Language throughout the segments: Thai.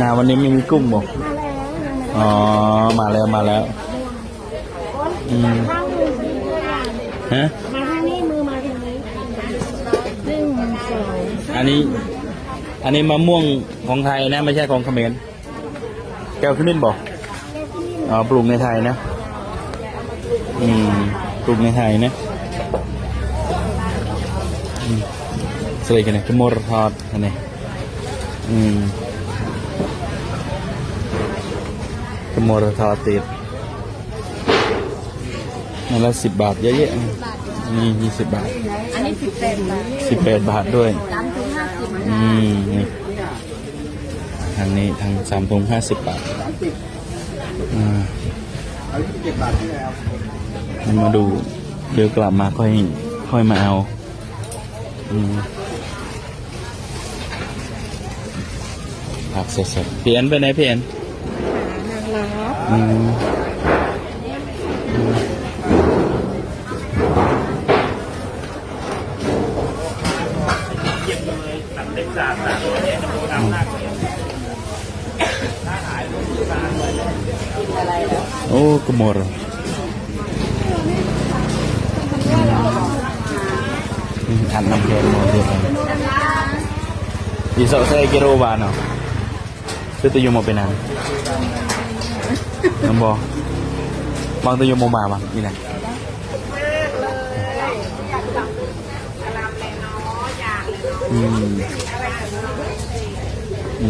นาวันนี้ไม่มีกุ้งบอกมาแล้วยังไม่ได้อ๋อ มาแล้วมาแล้วอืมข้างมือซื้อเพื่อนฮะมาทางนี้มือมาทางนี้หนึ่งสองสามอันนี้ อันนี้มะม่วงของไทยนะ ไม่ใช่ของเขมรแก้วขมิ้นบอกอ๋อปลูกในไทยนะ อืมปลูกในไทยนะอืมสวยกันนะขมรทอดอันนี้ อืมขมรทอดติดนั่นละสิบบาทเยอะๆนี่ยี่สิบบาท อันนี้สิบแปดบาทสิบแปดบาทด้วยสามถึงห้าสิบอืมนี่ทางนี้ทางสามถุงห้าสิบบาทอ่ามันมาดู เดี๋ยวกลับมาค่อยค่อยมาเอา อืม ผักสดๆเพียนไปไหนเพียนนางรับอืมโอ้กมอร์อันน้ำแกงมอร์เดียวกันดีสอใส่กิโลบาทเนาะ ซื้อตัวยูมาเป็นอันน้ำบอบางตัวโยมโมมาบางนี่นะอื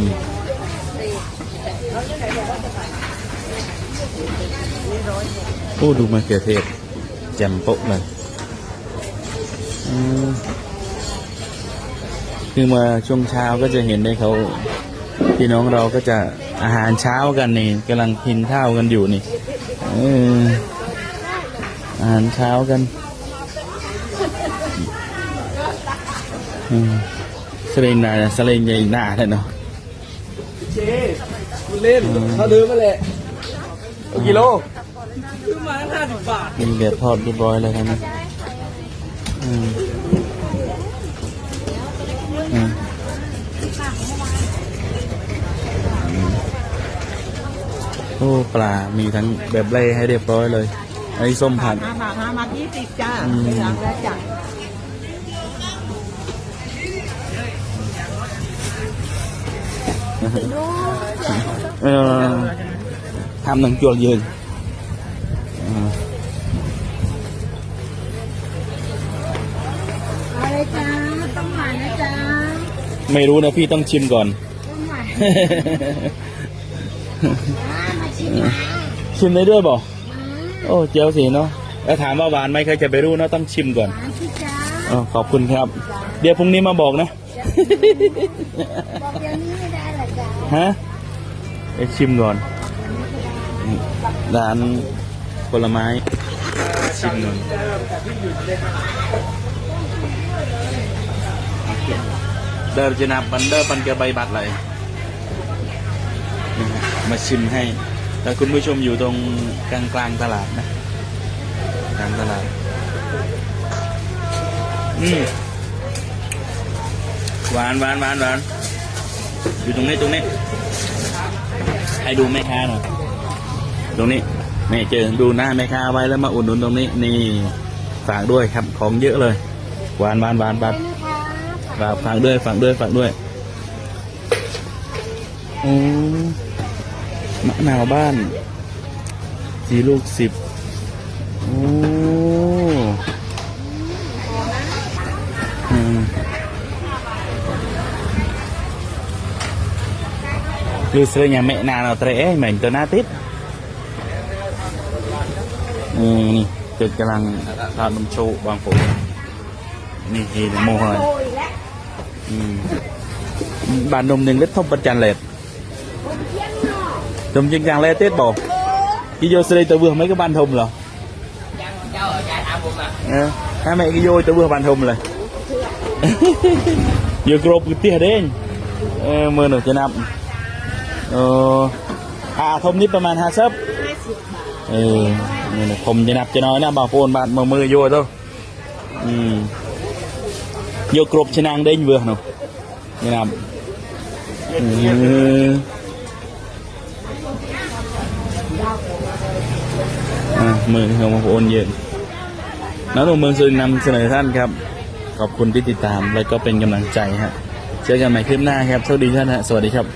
มอืมโอ้ดูมะเขือเทศแจ่มโป๊ะเลยอืมคือมาช่วงเช้าก็จะเห็นได้เขาพี่น้องเราก็จะอาหารเช้ากันนี่กำลังกินข้าวกันอยู่นี่เอออาหารเช้ากันอืมสเลนนาสเลนใหญ่หน้าเลยเนาะเจ๊คุณเล่นเขาเดินมาแหละเอากิโลซื้อมาห้าสิบบาทมีแบบทอดเรียบร้อยเลยครับนะอืมอืมโอ้ ปลา มีทั้งแบบเล่ให้เรียบร้อยเลย ไอ้ส้มผัด ห้าบาทห้าบาทยี่สิบจ้าอืมสามแล้วจ้ะเออทำหนังจวลยืนเอออะไรจ้าต้องหวานนะจ้าไม่รู้นะพี่ต้องชิมก่อน ต้องหวานมา ชิมนะชิมได้ด้วยบอกโอ้เจียวสิเนาะแล้วถามว่าหวานไหมใครจะไปรู้เนาะต้องชิมก่อนหวานสิจ้าอ๋อขอบคุณครับ เดี๋ยวพรุ่งนี้มาบอกนะบอกเดี๋ยวนี้ไม่ได้หรอจ้าฮะไปชิมก่อนร้านผลไม้ชิมก่อนเดินจะนับบันเดอร์ปันเกใบบัตรเลยนี่ฮะมาชิมให้ แต่คุณผู้ชมอยู่ตรงกลางกลางตลาดนะกลางตลาดอืมหวานหวานหวานหวานอยู่ตรงนี้ตรงนี้ให้ดูแม่ค้าหน่อยตรงนี้นี่เจอดูหน้าแม่ค้าไว้แล้วมาอุดหนุนตรงนี้ นี่ฝากด้วยครับของเยอะเลย หวานหวานหวานหวานฝากฝากด้วยฝากด้วยฝากด้วยอ้มะนาวบ้านสีลูกสิบโอ้อืมคือเสื้อยังไม่นานเอาเตะเหมือนตัวหน้าติดนี่นี่จุ ดกำลังทอดนมโชว์บางปูนี่ทีโมหอยโอ้ยและอืมบ้านนมหนึ่งเล็ดทบประจันเลดผมเที่งเนาะจมจริงเลยเต้บอกกิโยตัวเบือ mấy cái ban thùng rồi Ờ, hai mẹ cái vô tôi vừa ban thùng rồi vừa gộp cái tia đấy mưa nổi cho năm ờ à thông nít ประมาณห้าซับห้าสิบเออนี่นะผมจะนับจะน้อยนะบ่าวโฟนบาดมือมือโยตัวอืมโยกรบชนางเด้งเบื่อหนูนี่นับเออ เมืองของโอนเย็นน้องหนุ่มเมืองสุรินทร์นำเสนอท่านครับ ขอบคุณที่ติดตามและก็เป็นกำลังใจฮะเจอกันใหม่คลิปหน้าครับสวัสดีท่านฮะสวัสดีครับ